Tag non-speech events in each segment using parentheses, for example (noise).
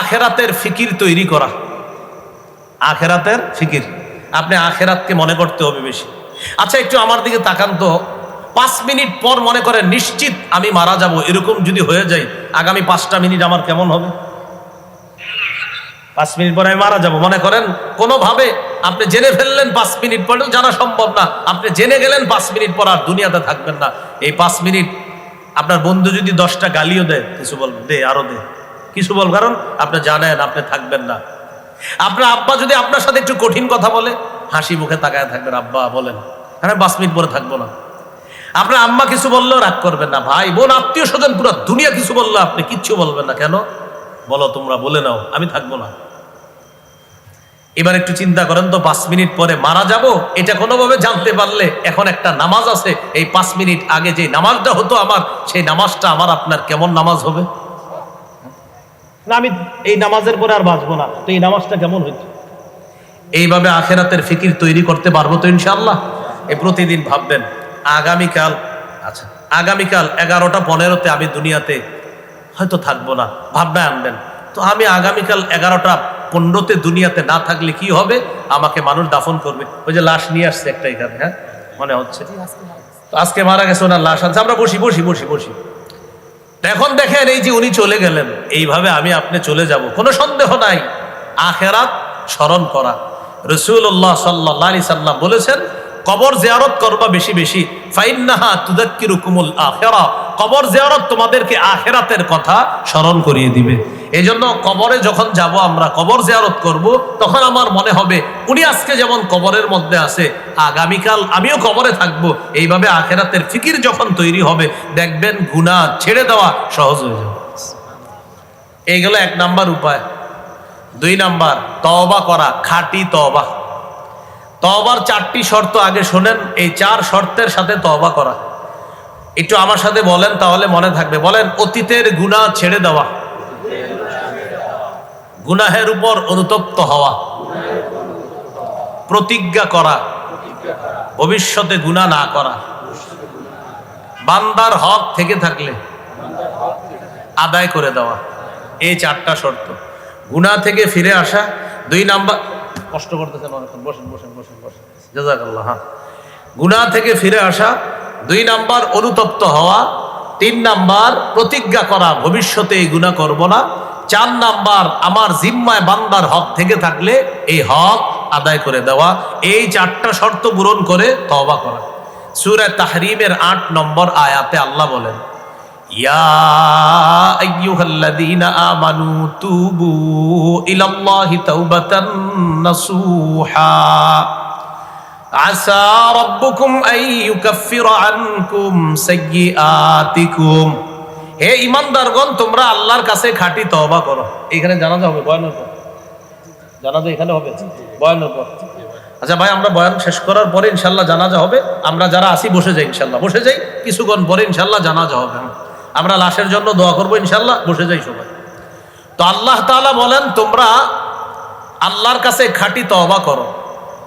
আখেরাতের ফিকির তৈরি করা। আখেরাতের ফিকির। আপনি আখেরাতকে মনে করতে হবে বেশি। আচ্ছা একটু আমার দিকে তাকান তো। পাঁচ মিনিট পর মনে করেন নিশ্চিত আমি মারা যাব। এরকম যদি হয়ে যায়, আগামী পাঁচটা মিনিট আমার কেমন হবে? পাঁচ মিনিট পরে আমি মারা যাব। মনে করেন, কোনোভাবে আপনি জেনে ফেললেন পাঁচ মিনিট পরেও জানা সম্ভব না। আপনি জেনে গেলেন পাঁচ মিনিট পর আর দুনিয়াতে থাকবেন না। এই পাঁচ মিনিট, আপনার বন্ধু যদি দশটা গালিও দেয়, কিছু বলবেন দে, আরও দে। কিছু বল, কারণ আপনি জানেন, আপনি থাকবেন না। আপনার আব্বা যদি আপনার সাথে একটু কঠিন কথা বলে, হাসি মুখে তাকায় থাকবেন, আব্বা বলেন হ্যাঁ পাঁচ মিনিট পরে থাকব না। আপনার আম্মা কিছু বললেও রাগ করবেন না, ভাই, বোন, আত্মীয় স্বজন, পুরো দুনিয়া কিছু বলল, আপনি কিচ্ছু বলবেন না, কেন? বলো, তোমরা বলে নাও, আমি থাকব না। এবার একটু চিন্তা করেন তো, পাঁচ মিনিট পরে মারা যাব, এটা কোনোভাবে জানতে পারলে এখন একটা নামাজ আছে, এই পাঁচ মিনিট আগে যে নামাজটা হতো আমার, সেই নামাজটা আমার আপনার কেমন নামাজ হবে? না, আমি এই নামাজের পরে আর বাঁচবো না। তো এই নামাজটা কেমন হচ্ছে এইভাবে আখেরাতের ফিকির তৈরি করতে পারব তো ইনশাল্লাহ এই প্রতিদিন ভাববেন, আগামীকাল আচ্ছা আগামীকাল এগারোটা পনেরোতে আমি দুনিয়াতে হয়তো থাকব না ভাবনায় আনবেন। তো আমি আগামীকাল এগারোটা পনেরোতে দুনিয়াতে না থাকলে কি হবে? আমাকে মানুষ দাফন করবে। ওই যে লাশ নিয়ে আসছে একটা এখানে হ্যাঁ? মনে হচ্ছে। আজকে মারা গেছে ওনার লাশ আছে আমরা বসি বসি বসি বসি। এখন দেখেন এই যে উনি চলে গেলেন, এইভাবে আমি আপনি চলে যাব। কোনো সন্দেহ নাই। আখেরাত স্মরণ করা। রসুল্লাহ সাল্লাহ আলি সাল্লাম বলেছেন, কবর জিয়ারত করবা বেশি বেশি। ফাইন্নাহা তুদাক্কিরু কুমুল আখেরা। কবর জিয়ারত তোমাদেরকে আখেরাতের কথা স্মরণ করিয়ে দিবে। এই জন্য কবরে যখন যাব আমরা কবর জিয়ারত করব, তখন আমার মনে হবে, উনি আজকে যেমন কবরের মধ্যে আছে, আগামীকাল আমিও কবরে থাকব। এইভাবে আখেরাতের ফিকির যখন তৈরি হবে, দেখবেন গুণা ছেড়ে দেওয়া সহজ হয়ে যাবে। এইগুলো এক নাম্বার উপায়। দুই নাম্বার, তওবা করা, খাঁটি তওবা। তওবার চারটি শর্ত আগে শোনেন, এই চার শর্তের সাথে তওবা করা। একটু আমার সাথে বলেন, তাহলে মনে থাকবে। বলেন, অতীতের গুনাহ ছেড়ে দেওয়া। গুনাহের উপর অনুতপ্ত হওয়া। প্রতিজ্ঞা করা। ভবিষ্যতে গুনাহ না করা। বান্দার হক থেকে থাকলে আদায় করে দেওয়া। এই চারটা শর্ত। গুনাহ থেকে ফিরে আসা। দুই নাম্বার, কষ্ট করতেছেন অনেকক্ষণ। বসেন বসেন বসেন বসেন। জাজাকাল্লাহ হ্যাঁ। গুনাহ থেকে ফিরে আসা। দুই নাম্বার অনুতপ্ত হওয়া, তিন নাম্বার প্রতিজ্ঞা করা, ভবিষ্যতে এই গুনাহ করব না। চার নাম্বার আমার জিম্মায় বান্দার হক থেকে থাকলে এই হক আদায় করে দেওয়া। এই চারটা শর্ত পূরণ করে তওবা করা। সূরা তাহরিমের আট নম্বর আয়াতে আল্লাহ বলেন, ইয়া আসা রাব্বুকুম আন ইউকাফফিরা আনকুম সাইয়্যাতিকুম হে ইমানদারগণ, তোমরা আল্লাহর কাছে খাঁটি তওবা করো। এখানে জানাজা হবে, বয়ানের পর। জানাজা এখানে হবে, বয়ানের পর। আচ্ছা ভাই, আমরা বয়ান শেষ করার পরে ইনশাল্লাহ জানাজা হবে। আমরা যারা আসি বসে যাই ইনশাল্লাহ। বসে যাই, কিছুক্ষণ পরে ইনশাল্লাহ জানাজা হবে। আমরা লাশের জন্য দোয়া করব ইনশাল্লাহ, বসে যাই সবাই। তো আল্লাহ তাআলা বলেন, তোমরা আল্লাহর কাছে খাঁটি তওবা করো।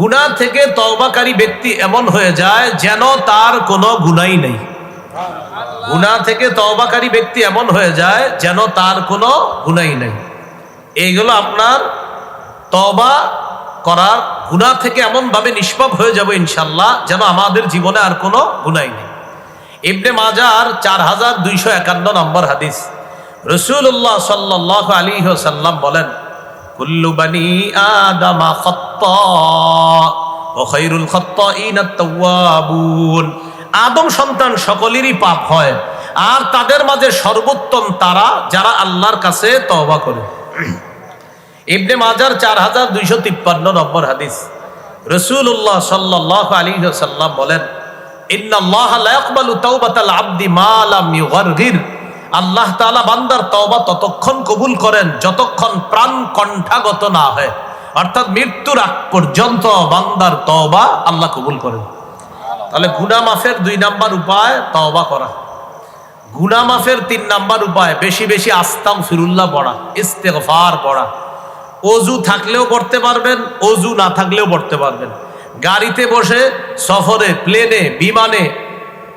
গুনাহ থেকে তওবাকারী ব্যক্তি এমন হয়ে যায় যেন তার কোনো গুনাই নেই। গুনাহ থেকে তওবাকারী ব্যক্তি এমন হয়ে যায় যেন তার কোনো গুনাই নেই। এইগুলো আপনার তওবা করার গুনাহ থেকে এমনভাবে নিষ্পাপ হয়ে যাবে ইনশাল্লাহ যেন আমাদের জীবনে আর কোনো গুনাই নেই। ইবনে মাজার চার হাজার দুইশো একান্ন নম্বর হাদিস। রসুল্লাহ সাল্লাহ আলী সাল্লাম বলেন কুল্লু বানি আদামা খত্তা, ও খৈরুল খত্তাইনা তাওয়াবুন। আদম সন্তান সকলেরই পাপ হয়, আর তাদের মাঝে সর্বোত্তম তারা যারা আল্লাহর কাছে তওবা করে। ইবনে মাজার চার হাজার দুইশো তিপ্পান্ন নম্বর হাদিস। রসুল্লাহ সাল্লাহ আলী সাল্লাম বলেন আল্লাহ তাআলা বান্দার তওবা ততক্ষণ কবুল করেন, যতক্ষণ প্রাণ কণ্ঠাগত না হয়। অর্থাৎ মৃত্যুর আগ পর্যন্ত বান্দার তওবা আল্লাহ কবুল করেন। তাহলে গুনা মাফের দুই নাম্বার উপায়, তওবা করা। গুনা মাফের তিন নাম্বার উপায়, বেশি বেশি আস্তাম ফিরুল্লাহ পড়া, ইস্তেগফার পড়া। অজু থাকলেও পড়তে পারবেন, অজু না থাকলেও পড়তে পারবেন। গাড়িতে বসে, সফরে, প্লেনে, বিমানে,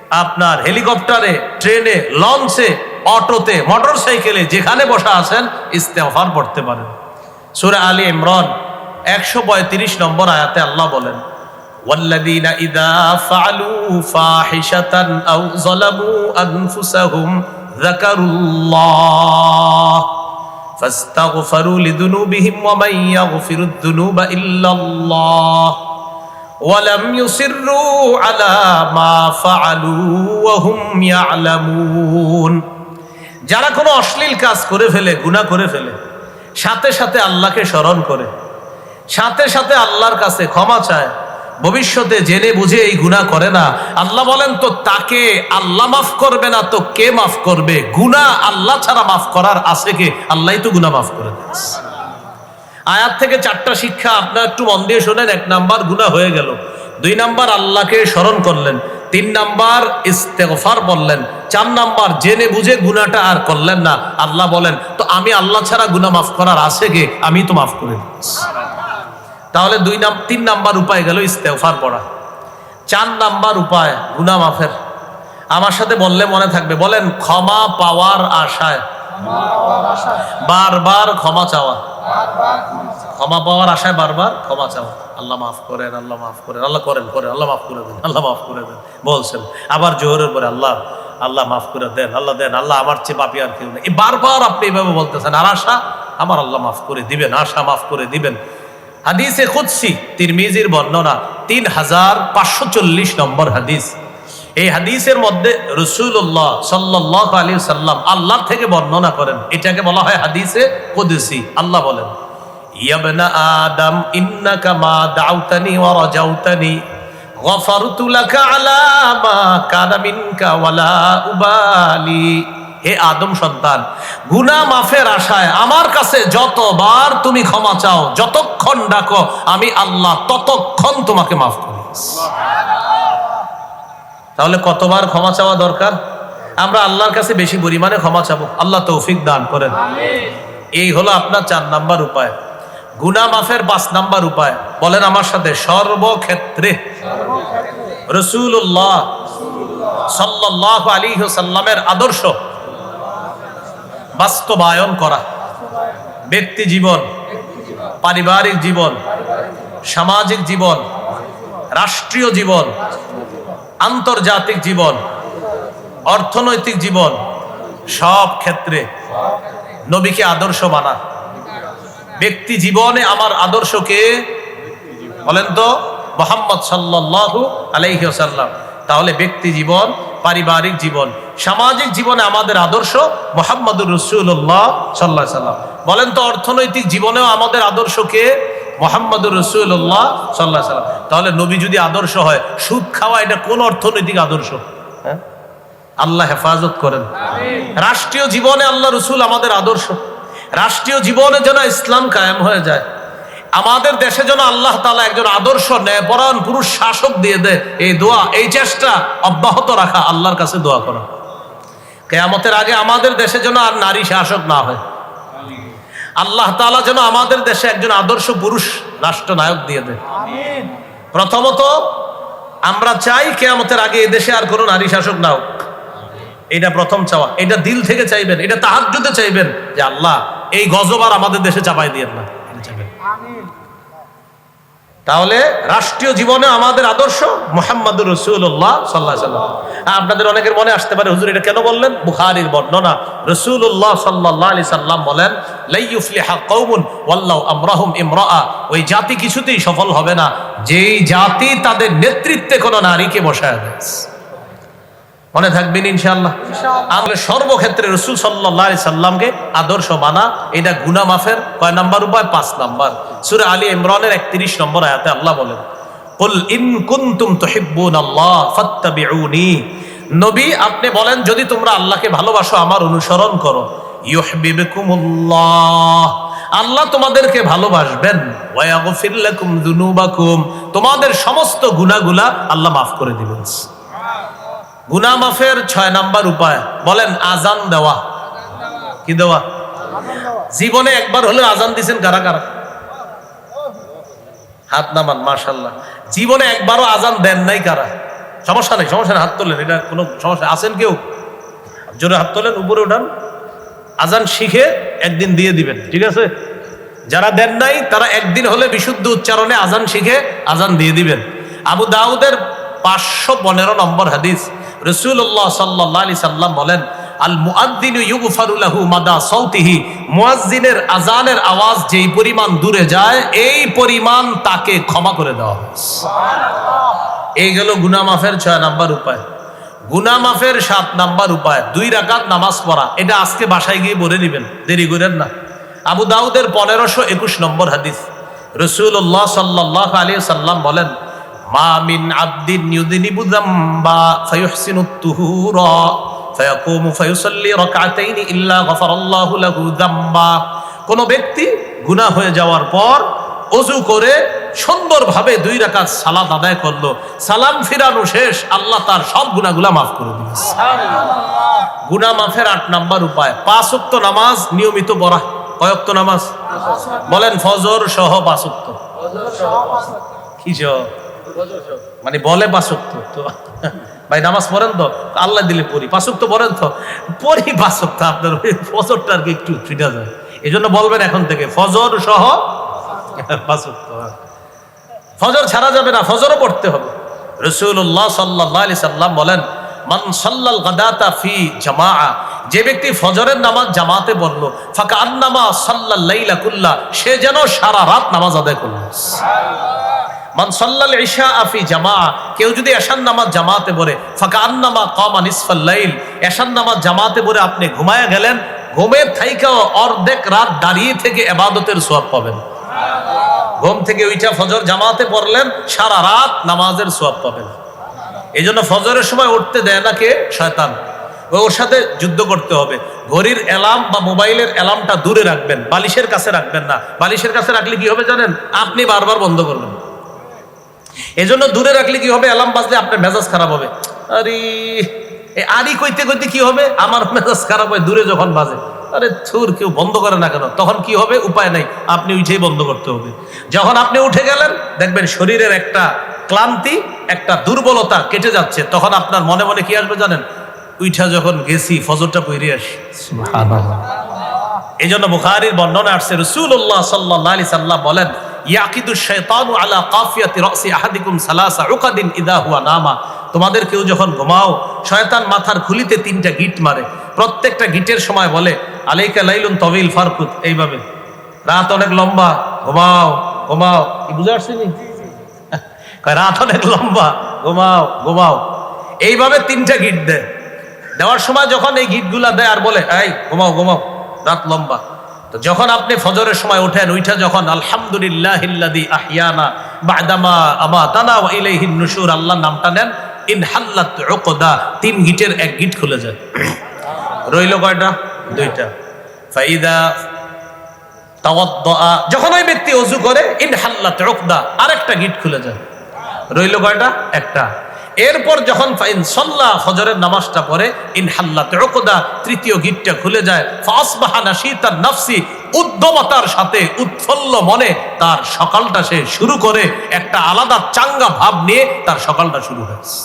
আপনার হেলিকপ্টারে, ট্রেনে, লঞ্চে অটোতে মোটর সাইকেলে যেখানে বসা আছেন ইস্তেগফার পড়তে পারেন সূরা আলী ইমরান একশো পঁয়ত্রিশ নম্বর আয়াতে আল্লাহ বলেন والذين إذا فعلوا فاحشة أو ظلموا أنفسهم ذكروا الله فاستغفروا لذنوبهم ومن يغفر الذنوب إلا الله ولم يصروا على ما فعلوا وهم يعلمون যারা কোনো অশ্লীল কাজ করে ফেলে, গুনাহ করে ফেলে, সাথে সাথে আল্লাহকে স্মরণ করে, সাথে সাথে আল্লাহর কাছে ক্ষমা চায়, ভবিষ্যতে জেনে বুঝে এই গুণা করে না। আল্লাহ বলেন, তো তাকে আল্লাহ মাফ করবে না, তো কে মাফ করবে? গুণা আল্লাহ ছাড়া মাফ করার আছে কে? আল্লাহ তো গুণা মাফ করে আয়াত থেকে চারটা শিক্ষা আপনার একটু মন দিয়ে শোনেন। এক নাম্বার গুণা হয়ে গেল। দুই নাম্বার, আল্লাহকে স্মরণ করলেন। তিন নাম্বার, ইস্তেগফার বললেন। চার নাম্বার, জেনে বুঝে গুনাহটা আর করলেন না। আল্লাহ বলেন, তো আমি আল্লাহ ছাড়া গুনাহ মাফ করার আছে গে আমি তো মাফ করে তাহলে দুই নাম, তিন নাম্বার উপায় গেল ইস্তেগফার পড়া। চার নাম্বার উপায়, গুনাহ মাফের। আমার সাথে বললে মনে থাকবে, বলেন, ক্ষমা পাওয়ার আশায়। বারবার ক্ষমা চাওয়া। ক্ষমা পাওয়ার আশায় বারবার ক্ষমা চাওয়া। আল্লাহ মাফ করেন, আল্লাহ মাফ করেন, আল্লাহ করেন করেন, আল্লাহ মাফ করে দেন, আল্লাহ মাফ করে দেন, বলছেন। আবার জোহরের পরে আল্লাহ আল্লাহ মাফ করে দেন, আল্লাহ দেন, আল্লাহ আমার চেয়ে পাপি আর কেউ নেই। বারবার আপনি এইভাবে বলতেছেন, আর আশা আমার আল্লাহ মাফ করে দিবেন, আশা মাফ করে দিবেন। হাদিসে খুদসি তিরমিজির বর্ণনা তিন হাজার পাঁচশো চল্লিশ নম্বর হাদিস। এই হাদিসের মধ্যে রসুল্লাহ সাল্লাহ আলী সাল্লাম আল্লাহ থেকে বর্ণনা করেন। এটাকে বলা হয় হাদিসে কুদসি। আল্লাহ বলেন, ইয়াবনা আদম, ইন্নাকা মা দাউতানি ওয়া রাজাউতানি গফারতু লাকা আলা মা কানা মিনকা ওয়ালা উবালি। হে আদম সন্তান গুনা মাফের আশায় আমার কাছে যতবার তুমি ক্ষমা চাও যতক্ষণ ডাকো আমি আল্লাহ ততক্ষণ তোমাকে মাফ করি। তাহলে কতবার ক্ষমা চাওয়া দরকার? আমরা আল্লাহর কাছে বেশি পরিমাণে ক্ষমা চাবো। আল্লাহ তৌফিক দান করেন। এই হলো আপনার চার নাম্বার উপায়। গুনা মাফের পাঁচ নাম্বার উপায়। বলেন আমার সাথে, সর্বক্ষেত্রে। রসুল্লাহ সাল্লাহ আলী সাল্লামের আদর্শ বাস্তবায়ন করা। ব্যক্তি জীবন, পারিবারিক জীবন, সামাজিক জীবন, রাষ্ট্রীয় জীবন, আন্তর্জাতিক জীবন, অর্থনৈতিক জীবন, সব ক্ষেত্রে নবীকে আদর্শ মানা ব্যক্তি জীবনে আমার আদর্শকে বলেন তো মোহাম্মদ সাল্লাল্লাহু আলাইহি ওয়াসাল্লাম। তাহলে ব্যক্তি জীবন পারিবারিক জীবন সামাজিক জীবনে আমাদের আদর্শ মোহাম্মদুর রসুল্লাহ সাল্লাহ সাল্লাম বলেন তো অর্থনৈতিক জীবনেও আমাদের আদর্শকে মোহাম্মদুর রসুল্লাহ সাল্লাহ সাল্লাম তাহলে নবী যদি আদর্শ হয় সুদ খাওয়া এটা কোন অর্থনৈতিক আদর্শ? হ্যাঁ? আল্লাহ হেফাজত করেন। রাষ্ট্রীয় জীবনে আল্লাহ রসুল আমাদের আদর্শ। রাষ্ট্রীয় জীবনে যেন ইসলাম কায়েম হয়ে যায় আমাদের দেশে যেন আল্লাহ তালা একজন আদর্শ ন্যায়পরায়ণ পুরুষ শাসক দিয়ে দেয় এই দোয়া এই চেষ্টা অব্যাহত রাখা আল্লাহর কাছে দোয়া করা। কেয়ামতের আগে আমাদের দেশে যেন আর নারী শাসক না হয়। আল্লাহ তালা যেন আমাদের দেশে একজন আদর্শ পুরুষ রাষ্ট্রনায়ক দিয়ে দেয়। প্রথমত আমরা চাই কেয়ামতের আগে এদেশে আর কোনো নারী শাসক না হোক। এটা প্রথম চাওয়া। এটা দিল থেকে চাইবেন এটা তাহার চাইবেন যে আল্লাহ এই গজব আর আমাদের দেশে চাপাই দিয়ে না। তাহলে রাষ্ট্রীয় জীবনে আমাদের আদর্শ মোহাম্মদুর রসুল্লাহ সাল্লাহ সাল্লাম আপনাদের অনেকের মনে আসতে পারে, হুজুর, এটা কেন বললেন? বুখারির বর্ণনা রসুল্লাহ সাল্লাহ আলি সাল্লাম বলেন ওয়াল্লাহ ইমরা ওই জাতি কিছুতেই সফল হবে না। যেই জাতি তাদের নেতৃত্বে কোনো নারীকে বসায় দেয়। মনে থাকবেন ইনশাল্লাহ আমরা সর্বক্ষেত্রে রসুল সাল্লাহ সাল্লামকে আদর্শ মানা এটা গুনা মাফের কয় নাম্বার উপায়? পাঁচ নাম্বার। সুরে আলী ইমরানের একত্রিশ নম্বর আয়াতে আল্লাহ বলেন কুল ইন কুনতুম তুহিব্বুন আল্লাহ ফাত্তাবিউনি। নবী আপনি বলেন যদি তোমরা আল্লাহকে ভালোবাসো আমার অনুসরণ করো। ইউহবিবকুমুল্লাহ আল্লাহ তোমাদেরকে ভালোবাসবেন। ওয়াগফির লাকুম যুনুবাকুম। তোমাদের সমস্ত গুনাহগুলা আল্লাহ মাফ করে দিবেন। গুনাহ মাফের ছয় নাম্বার উপায়। বলেন, আজান দেওয়া। কি দেওয়া? জীবনে একবার হলে আজান দিছেন কারা কারা? হাত নামান মাশাল্লাহ জীবনে একবারও আজান দেন নাই কারা? সমস্যা নেই, সমস্যা হাত তোলেন, এটা কোনো সমস্যা আছেন কেউ? জোরে হাত তোলেন, উপরে উঠান আজান শিখে একদিন দিয়ে দিবেন, ঠিক আছে? যারা দেন নাই, তারা একদিন হলে বিশুদ্ধ উচ্চারণে আজান শিখে আজান দিয়ে দিবেন। আবু দাউদের পাঁচশো পনেরো নম্বর হাদিস রসুল্লাহ সাল্লাহ আলি সাল্লাম বলেন আল মুআদ্দিনু ইউগফারু লাহু মাদা সাউতিহি। মুয়াজ্জিনের আজানের আওয়াজ যেই পরিমাণ দূরে যায় এই পরিমাণ তাকে ক্ষমা করে দেওয়া হয় এই গেল গুনাহ মাফের ছয় নাম্বার উপায়। গুনাহ মাফের সাত নাম্বার উপায় দুই রাকাত নামাজ পড়া। এটা আজকে বাসায় গিয়ে বলে নিবেন দেরি করেন না। আবু দাউদের পনেরোশো একুশ নম্বর হাদিস। রসুল্লাহ সাল্লাহ আলী সাল্লাম বলেন মা মিন আব্দিন ইউদিনিবু যামবা ফায়ুহসিনু তুহুরা ফায়াকুমু ফায়ুসাল্লি রাকাতাইনি ইল্লা গফারাল্লাহু লাহু যামবা কোন ব্যক্তি গুনাহ হয়ে যাওয়ার পর অজু করে সুন্দরভাবে দুই রাকাত সালাত আদায় করল সালাম ফিরানো শেষ আল্লাহ তার সব গুনাহগুলা মাফ করে দিবে গুনাহ মাফের আট নাম্বার উপায় পাঁচ ওয়াক্ত নামাজ নিয়মিত পড়া কয়ক্ত নামাজ? বলেন ফজর সহ পাঁচ ওয়াক্ত। কি? মানে বলে পাঁচক্ত তো ভাই, নামাজ পড়েন তো? আল্লাহ দিলে পড়ি। পাঁচক্ত পড়েন তো? পড়ি পাঁচক্ত আপনার ওই ফজরটা আর কি একটু ছুটা যায়। এই জন্য বলবেন এখন থেকে, ফজর সহ পাঁচক্ত ফজর ছাড়া যাবে না, ফজরও পড়তে হবে। রসুল্লাহ সাল্লাহ আলি সাল্লাম বলেন, মান সাল্লাল গাদাতা ফি জামা যে ব্যক্তি ফজরের নামাজ জামাতে পড়ল ফাঁকা আন্নামা লাইলা কুল্লা, সে যেন সারা রাত নামাজ আদায় করল। মান সাল্লাল ইশা আফি জামা, কেউ যদি এশান নামাজ জামাতে পড়ে ফাঁকা আন্নামা কমা নিসফাল লাইল এশান নামাজ জামাতে পড়ে আপনি ঘুমায়া গেলেন, ঘুমের থাইকাও অর্ধেক রাত দাঁড়িয়ে থেকে এবাদতের সোয়াব পাবেন। ঘুম থেকে উইঠা ফজর জামাতে পড়লেন, সারা রাত নামাজের সোয়াব পাবেন। এই জন্য ফজরের সময় উঠতে দেয় না কে? শয়তান। ওর সাথে যুদ্ধ করতে হবে। ঘড়ির অ্যালার্ম বা মোবাইলের অ্যালার্মটা দূরে রাখবেন, বালিশের কাছে রাখবেন না। বালিশের কাছে রাখলে কি হবে জানেন? আপনি বারবার বন্ধ করবেন। এজন্য দূরে রাখলে কি হবে? অ্যালার্ম বাজলে আপনার মেজাজ খারাপ হবে। আরে আরি কইতে কইতে কি হবে? আমার মেজাজ খারাপ হয় দূরে যখন বাজে। আরে থুর কেউ বন্ধ করে না কেন? তখন কি হবে? উপায় নাই। আপনি উঠেই বন্ধ করতে হবে। যখন আপনি উঠে গেলেন দেখবেন শরীরের একটা ক্লান্তি একটা দুর্বলতা কেটে যাচ্ছে। তখন আপনার মনে মনে কি আসবে জানেন? উইঠা যখন গেছি ফজরটা পইরে আসি। এই জন্য বুখারির বর্ণনা আসছে। রসুল্লাহ সাল্লাহ আলি সাল্লাম বলেন ইয়াকিদু শয়তানু আলা কাফিয়াতি রাসি আহাদিকুম সালাসা উকাদিন ইদা হুয়া নামা। তোমাদের কেউ যখন ঘুমাও শয়তান মাথার খুলিতে তিনটা গিট মারে। প্রত্যেকটা গিটের সময় বলে আলাইকা লাইলুন তবিল ফারকুত এইভাবে। রাত অনেক লম্বা ঘুমাও ঘুমাও কি বুঝে আসছি নি? কয়, রাত অনেক লম্বা ঘুমাও ঘুমাও এইভাবে তিনটা গিট দেয়। দেওয়ার সময় যখন এই গিটগুলা দেয় আর বলে এই ঘুমাও ঘুমাও রাত লম্বা। তো যখন আপনি ফজরের সময় ওঠেন ওইটা যখন আলহামদুলিল্লাহ ইলাইহিন নুশুর, আল্লাহ নামটা নেন, ইন হাল্লাত উকদা, তিন গিটের এক গিট খুলে যায়। রইল কয়টা? দুইটা। ফাইদা তাওয়াদ্দা, যখন ওই ব্যক্তি অজু করে, ইন হাল্লাত উকদা, আরেকটা গিট খুলে যায়। রইল কয়টা? একটা। এরপর যখন সল্লাহ ফজরের নামাজটা পড়ে ইন হাল্লাত উকদা তৃতীয় গিটটা খুলে যায় ফাসবাহা নাশিতান নাফসি উদ্যমতার সাথে উৎফুল্ল মনে তার সকালটা সে শুরু করে একটা আলাদা চাঙ্গা ভাব নিয়ে তার সকালটা শুরু হয়েছে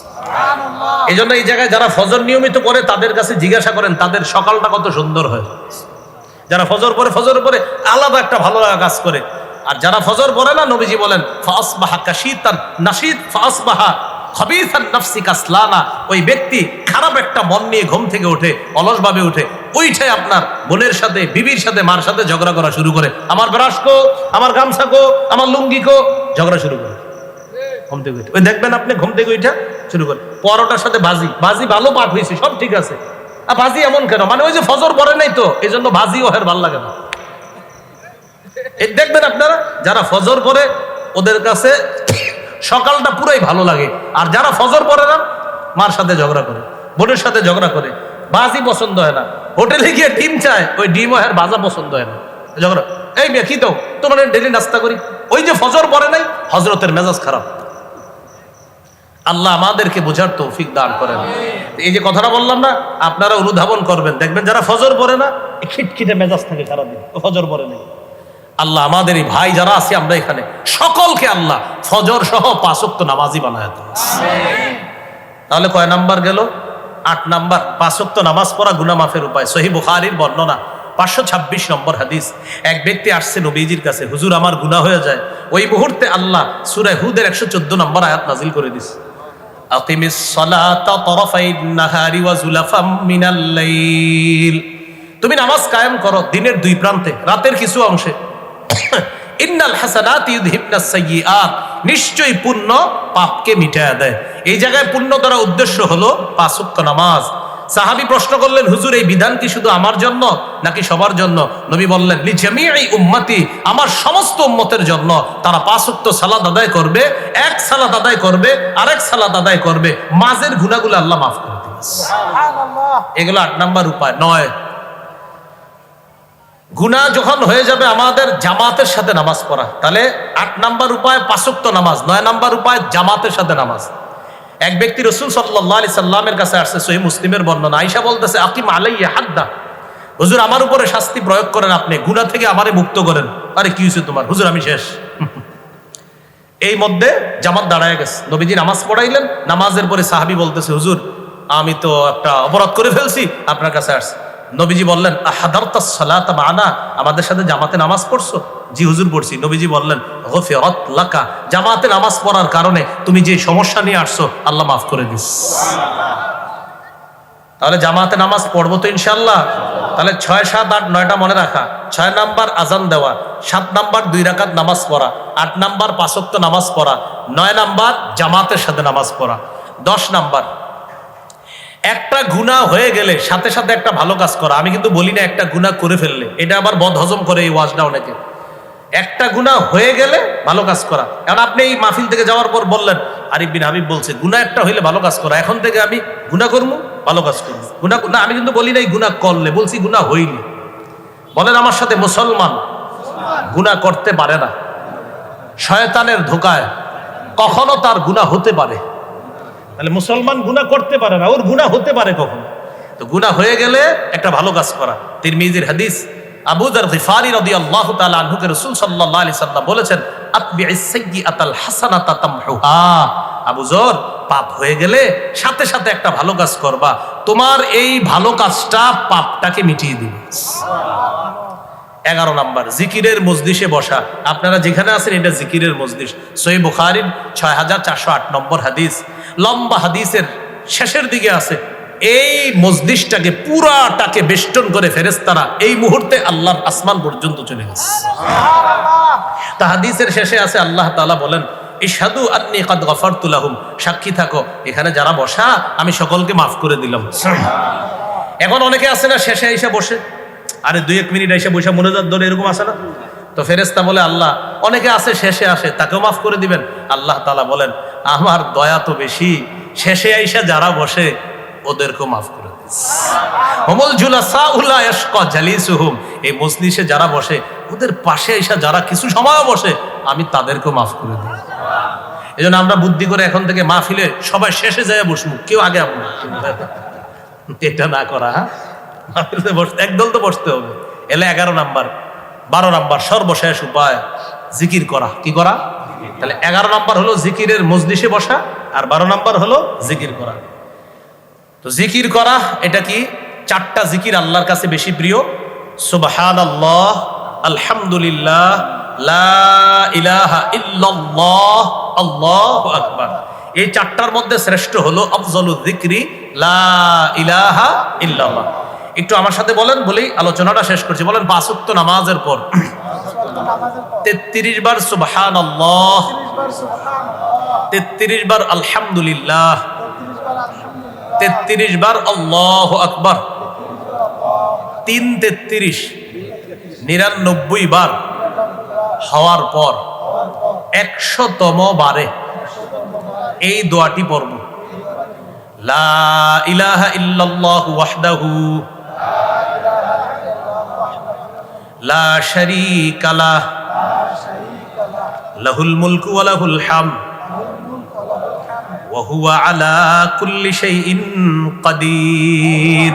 এই জন্য এই জায়গায় যারা ফজর নিয়মিত করে তাদের কাছে জিজ্ঞাসা করেন তাদের সকালটা কত সুন্দর হয়? যারা ফজর পরে ফজর পরে আলাদা একটা ভালো লাগা কাজ করে। আর যারা ফজর পরে না নবীজি বলেন ফাসবাহা কাশিতান নাশিদ ফাসবাহা খবিসান নাফসি কাসলানা ওই ব্যক্তি খারাপ একটা মন নিয়ে ঘুম থেকে ওঠে অলসভাবে ওঠে ওইঠে আপনার বোনের সাথে, বিবির সাথে, মার সাথে ঝগড়া করা শুরু করে। আমার ব্রাশ কো, আমার গামছা কো, আমার লুঙ্গি কো, ঝগড়া শুরু করে। ঘুম থেকে ওই দেখবেন আপনি ঘুম থেকে উঠা শুরু করে। পরোটার সাথে বাজি বাজি ভালো পাঠ হয়েছে, সব ঠিক আছে। আর বাজি এমন কেন? মানে ওই যে ফজর পরে নাই তো এই জন্য বাজি ওহের ভালো লাগে না। দেখবেন আপনারা, যারা ফজর পরে ওদের কাছে সকালটা পুরাই ভালো লাগে। আর যারা ফজর পরে না, মার সাথে ঝগড়া করে, বোনের সাথে ঝগড়া করে, বাজি পছন্দ হয় না। হোটেলে গিয়ে ডিম চায়, ওই ডিম ওহের বাজা পছন্দ হয় না। ঝগড়া। এই মেয়ে, কি তো তোমার ডেলি নাস্তা করি। ওই যে ফজর পরে নাই হজরতের মেজাজ খারাপ। আল্লাহ আমাদেরকে বোঝার তৌফিক দান করেন। এই যে কথাটা বললাম না, আপনারা অনুধাবন করবেন। দেখবেন যারা ফজর পরে না খিটখিটে মেজাজ থাকে সারাদিন। ফজর পরে নেই। আল্লাহ আমাদের ভাই যারা আছে, আমরা এখানে সকলকে আল্লাহ ফজর সহ পাঁচক্ত নামাজি বানায় তাহলে কয় নাম্বার গেল? আট নাম্বার পাঁচক্ত নামাজ পড়া গুনা মাফের উপায়। সহি বুখারির বর্ণনা, পাঁচশো ছাব্বিশ নম্বর হাদিস। এক ব্যক্তি আসছে নবীজির কাছে, হুজুর, আমার গুনাহ হয়ে যায়। ওই মুহূর্তে আল্লাহ সুরায় হুদের একশো চোদ্দ নম্বর আয়াত নাজিল করে দিস নাহারি তুমি নামাজ কায়েম করো দিনের দুই প্রান্তে, রাতের কিছু অংশে। (coughs) ইন্নাল হাসানাত ইউযহিবনাস সাইয়্যাত নিশ্চয়ই পুণ্য পাপকে মিটায় দেয়। এই জায়গায় পুণ্য দ্বারা উদ্দেশ্য হলো পাঁচ ওয়াক্ত নামাজ। সাহাবী প্রশ্ন করলেন হুজুর এই বিধান কি শুধু আমার জন্য নাকি সবার জন্য? নবী বললেন লি জামিই উম্মতি আমার সমস্ত উম্মতের জন্য। তারা পাঁচ ওয়াক্ত সালাত আদায় করবে এক সালাত আদায় করবে আরেক সালাত আদায় করবে। মাঝের গুনাহগুলো আল্লাহ মাফ করে দিবে এগুলো আট নাম্বার উপায়। নয় গুনাহ যখন হয়ে যাবে, আমাদের জামাতের সাথে নামাজ পড়া। তাহলে আট নাম্বার উপায় পাঁচক্ত নামাজ, নয় নাম্বার উপায় জামাতের সাথে নামাজ। এক ব্যক্তি রসুল সাল্লাহ আলি সাল্লামের কাছে আসছে সহি মুসলিমের বর্ণনা। আইসা বলতেছে, আকিম আলাইয়া হাদ্দা। হুজুর, আমার উপরে শাস্তি প্রয়োগ করেন আপনি, গুনাহ থেকে আমারে মুক্ত করেন। আরে, কি হয়েছে তোমার? হুজুর, আমি শেষ। (laughs) এই মধ্যে জামাত দাঁড়ায় গেছে। নবীজি নামাজ পড়াইলেন, নামাজের পরে সাহাবি বলতেছে, হুজুর, আমি তো একটা অপরাধ করে ফেলছি, আপনার কাছে আসছি। নবীজি বললেন হাদারতা সালাত মানা আমাদের সাথে জামাতে নামাজ পড়ছো? জি হুজুর, পড়ছি। নবীজি বললেন লাকা, জামাতে নামাজ পড়ার কারণে তুমি যে সমস্যা নিয়ে আসছো, আল্লাহ মাফ করে দিস। তাহলে জামাতে নামাজ পড়ব তো ইনশাল্লাহ তাহলে ছয়, সাত, আট, নয়টা মনে রাখা। ছয় নাম্বার আজান দেওয়া, সাত নাম্বার দুই রাকাত নামাজ পড়া, আট নাম্বার পাঁচক্ত নামাজ পড়া, নয় নাম্বার জামাতের সাথে নামাজ পড়া, দশ নাম্বার একটা গুণা হয়ে গেলে সাথে সাথে একটা ভালো কাজ করা। আমি কিন্তু বলি না একটা গুণা করে ফেললে। এটা আবার বদ হজম করে এই ওয়াজটা অনেকে একটা গুণা হয়ে গেলে ভালো কাজ করা। কারণ আপনি এই মাহফিল থেকে যাওয়ার পর বললেন, আরিফ বিন হাবিব বলছে, গুণা একটা হইলে ভালো কাজ করা। এখন থেকে আমি গুণা করব, ভালো কাজ করব। গুণা না, আমি কিন্তু বলি নাই গুণা করলে, বলছি গুণা হইলে। বলেন আমার সাথে মুসলমান গুণা করতে পারে না। শয়তানের ধোকায় কখনো তার গুণা হতে পারে। তাহলে মুসলমান গুণা করতে পারে না, ওর গুণা হতে পারে কখন? তো গুণা হয়ে গেলে একটা ভালো কাজ করা। তিরমিজির হাদিস, আবু দার গিফারি রাদিয়াল্লাহু তাআলা আনহুকে রাসূল সাল্লাল্লাহু আলাইহি সাল্লাম বলেছেন আতবি'is সাইয়্যাতাল হাসানাতা তামহুহা। আবু জর পাপ হয়ে গেলে সাথে সাথে একটা ভালো কাজ করবা। তোমার এই ভালো কাজটা পাপটাকে মিটিয়ে দিবে। এগারো নাম্বার, জিকিরের মজলিসে বসা। আপনারা যেখানে আছেন, এটা জিকিরের মজলিস। সই বুখারির ছয় হাজার চারশো আট নম্বর হাদিস। লম্বা হাদিসের শেষের দিকে আছে। এই মজলিসটাকে পুরাটাকে বেষ্টন করে ফেরেস্তারা এই মুহূর্তে আল্লাহর আসমান পর্যন্ত চলে গেছে। তা হাদিসের শেষে আছে, আল্লাহ তাআলা বলেন, ইশহাদু আন্নী কাদ গফারতু লাহুম। সাক্ষী থাকো, এখানে যারা বসা, আমি সকলকে মাফ করে দিলাম। এখন অনেকে আছে না, শেষে এসে বসে। আরে দুই, এক মিনিট এসে বসে মনে ধরে এরকম আছে না? তো ফেরেস্তা বলে, আল্লাহ, অনেকে আছে, শেষে আসে, তাকেও মাফ করে দিবেন। আল্লাহ তালা বলেন, আমার দয়া তো বেশি, শেষে আইসা যারা বসে, ওদেরকেও মাফ করে যারা বসে, ওদের পাশে আইসা যারা কিছু সময় বসে, আমি তাদেরকেও মাফ করে দিই। এই জন্য আমরা বুদ্ধি করে এখন থেকে মাহফিলে সবাই শেষে যায় বসবো, কেউ আগে এটা না করা হ্যাঁ? একদল তো বসতে হবে। এলে এগারো নাম্বার, বারো নাম্বার, সর্বশেষ উপায়, জিকির করা। কি করা? তাহলে এগারো নাম্বার হলো জিকিরের মজলিসে বসা, আর বারো নাম্বার হলো জিকির করা। তো জিকির করা, এটা কি? চারটা জিকির আল্লাহর কাছে বেশি প্রিয়। সুবহান আল্লাহ আলহামদুলিল্লাহ আল্লাহু আকবার। এই চারটার মধ্যে শ্রেষ্ঠ হলো আফজলু যিকরি লা ইলাহা ইল্লাল্লাহ। একটু আমার সাথে বলেন, বলেই আলোচনাটা শেষ করছি। বলেন ওয়াক্ত নামাজের পর। তেত্রিশ বার সুবহান তেত্রিশ বার আলহামদুলিল্লাহ। তেত্রিশ বার আল্লাহ আকবর। তিন তেত্রিশ, নিরানব্বই বার হওয়ার পর একশোতম বারে এই দোয়াটি পড়ব। লা ইলাহা ইল্লাল্লাহু ওয়াহদাহু লা শারীকা লাহ লাহুল মুলকু ওয়া লাহুল হামদ ওয়া হুয়া আলা কুল্লি শাইইন কাদির।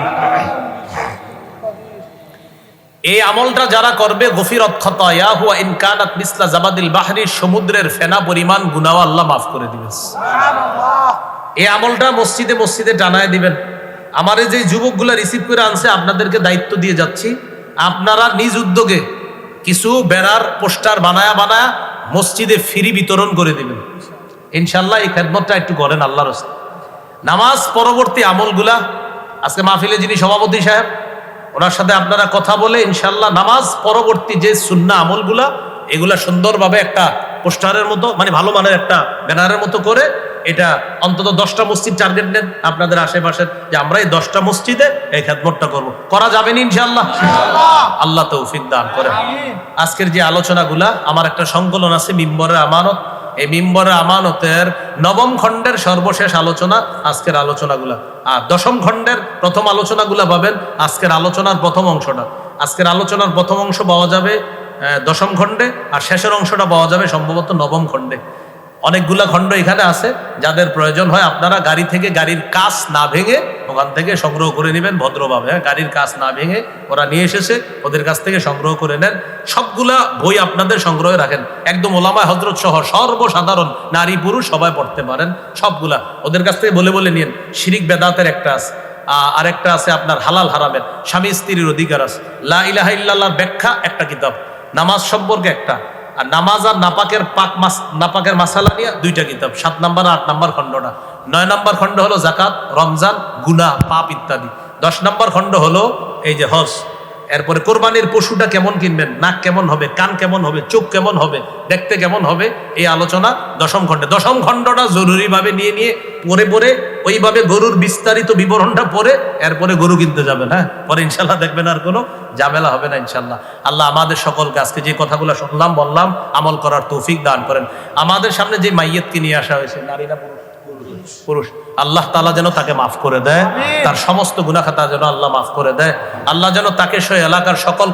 এই আমলটা যারা করবে গফিরত খতায়া হুয়া ইন কানাত মিসলা জাবাদিল বাহরি সমুদ্রের ফেনা পরিমাণ গুনাহ আল্লাহ মাফ করে দিবেন। এই আমলটা মসজিদে মসজিদে টানায় দিবেন। আমার যে যুবকগুলা রিসিভ করে আনছে আপনাদেরকে দায়িত্ব দিয়ে যাচ্ছি। আপনারা নিজ উদ্যোগে কিছু বেড়ার পোস্টার বানায়া বানায়া মসজিদে ফ্রি বিতরণ করে দেবেন। ইনশাল্লাহ এই খেদমতটা একটু করেন আল্লাহর নামাজ পরবর্তী আমলগুলা, আজকে মাহফিলে যিনি সভাপতি সাহেব, ওনার সাথে আপনারা কথা বলে ইনশাল্লাহ নামাজ পরবর্তী যে সুন্না আমলগুলা এগুলা সুন্দরভাবে একটা পোস্টারের মতো মানে ভালো মানের একটা ব্যানারের মতো করে এটা অন্তত দশটা মসজিদ টার্গেট নেন। আপনাদের আশেপাশের যে আমরা এই দশটা মসজিদে এই খেদমতটা করব। করা যাবে না ইনশাল্লাহ আল্লাহ তৌফিক দান করে। আজকের যে আলোচনাগুলা, আমার একটা সংকলন আছে, মিম্বরের আমানত। এই মিম্বরের আমানতের নবম খণ্ডের সর্বশেষ আলোচনা আজকের আলোচনাগুলা। আর দশম খণ্ডের প্রথম আলোচনাগুলা পাবেন আজকের আলোচনার প্রথম অংশটা। আজকের আলোচনার প্রথম অংশ পাওয়া যাবে দশম খণ্ডে, আর শেষের অংশটা পাওয়া যাবে সম্ভবত নবম খণ্ডে। অনেকগুলা খণ্ড এখানে আছে, যাদের প্রয়োজন হয় আপনারা গাড়ি থেকে গাড়ির কাজ না ভেঙে ওখান থেকে সংগ্রহ করে নেবেন, ভদ্রভাবে। হ্যাঁ গাড়ির কাজ না ভেঙে ওরা নিয়ে এসেছে, ওদের কাছ থেকে সংগ্রহ করে নেন। সবগুলা বই আপনাদের সংগ্রহে রাখেন। একদম ওলামা হজরত সহ সর্বসাধারণ নারী পুরুষ সবাই পড়তে পারেন, সবগুলা। ওদের কাছ থেকে বলে বলে নিন শিরিক বেদাতের একটা আছে। আরেকটা আছে আপনার হালাল হারামের, স্বামী স্ত্রীর অধিকার আছে। লা ইলাহা ব্যাখ্যা একটা কিতাব। নামাজ সম্পর্কে একটা। আর নামাজ আর নাপাকের পাক মাস নাপাকের মাসালা নিয়ে দুইটা কিতাব। সাত নাম্বার আট নাম্বার খণ্ডটা। নয় নাম্বার খণ্ড হলো জাকাত, রমজান গুনা পাপ ইত্যাদি। দশ নাম্বার খণ্ড হলো এই যে হজ। এরপরে কোরবানির পশুটা কেমন কিনবেন? নাক কেমন হবে? কান কেমন হবে? চোখ কেমন হবে? দেখতে কেমন হবে? এই আলোচনা দশম খণ্ডে। দশম খণ্ডটা জরুরিভাবে নিয়ে নিয়ে পরে পরে ওইভাবে গরুর বিস্তারিত বিবরণটা পরে এরপরে গরু কিনতে যাবেন হ্যাঁ? পরে ইনশাল্লাহ দেখবেন আর কোনো ঝামেলা হবে না ইনশাল্লাহ আল্লাহ আমাদের সকলকে আজকে যে কথাগুলো শুনলাম, বললাম, আমল করার তৌফিক দান করেন। আমাদের সামনে যে মাইয়েতকে নিয়ে আসা হয়েছে নারীরা পুরুষ? পুরুষ। আল্লাহ তালা যেন তাকে মাফ করে দেয় তার সমস্ত গুনাখাতা যেন আল্লাহ মাফ করে দেয়। আল্লাহ যেন তাকে সে এলাকার সকল